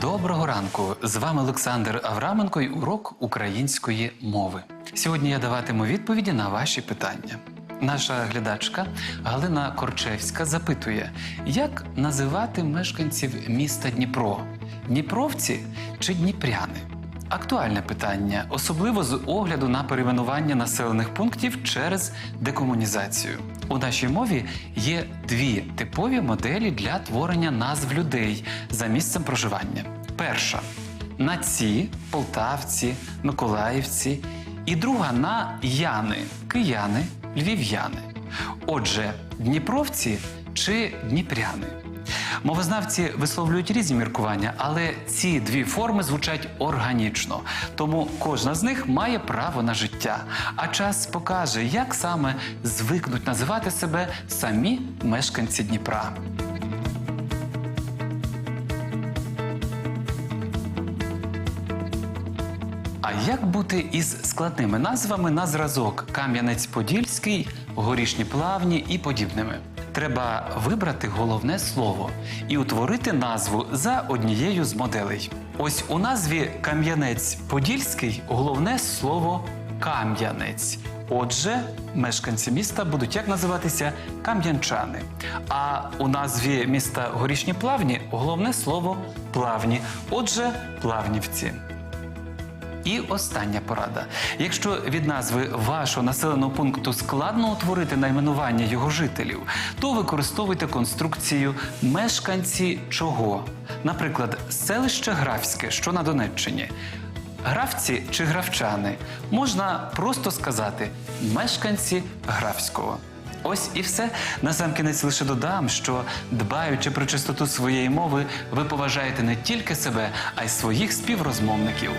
Доброго ранку! З вами Олександр Авраменко і урок української мови. Сьогодні я даватиму відповіді на ваші питання. Наша глядачка Галина Корчевська запитує, як називати мешканців міста Дніпро: Дніпровці чи Дніпряни? Актуальне питання, особливо з огляду на перейменування населених пунктів через декомунізацію. У нашій мові є дві типові моделі для творення назв людей за місцем проживання. Перша на ці полтавці, миколаївці, і друга на яни, кияни, львів'яни. Отже, дніпровці чи дніпряни. Мовознавці висловлюють різні міркування, але ці дві форми звучать органічно, тому кожна з них має право на життя. А час покаже, як саме звикнуть називати себе самі мешканці Дніпра. А як бути із складними назвами на зразок Кам'янець-Подільський, Горішні Плавні і подібними? Треба вибрати головне слово і утворити назву за однією з моделей. Ось у назві Кам'янець-Подільський головне слово Кам'янець. Отже, мешканці міста будуть як називатися кам'янчани. А у назві міста Горішні Плавні головне слово плавні. Отже, плавнівці. І остання порада. Якщо від назви вашого населеного пункту складно утворити найменування його жителів, то використовуйте конструкцію мешканці чого. Наприклад, селище Графське, що на Донеччині. Графці чи графчани можна просто сказати мешканці Графського. Ось і все. Насамкінець лише додам, що дбаючи про чистоту своєї мови, ви поважаєте не тільки себе, а й своїх співрозмовників.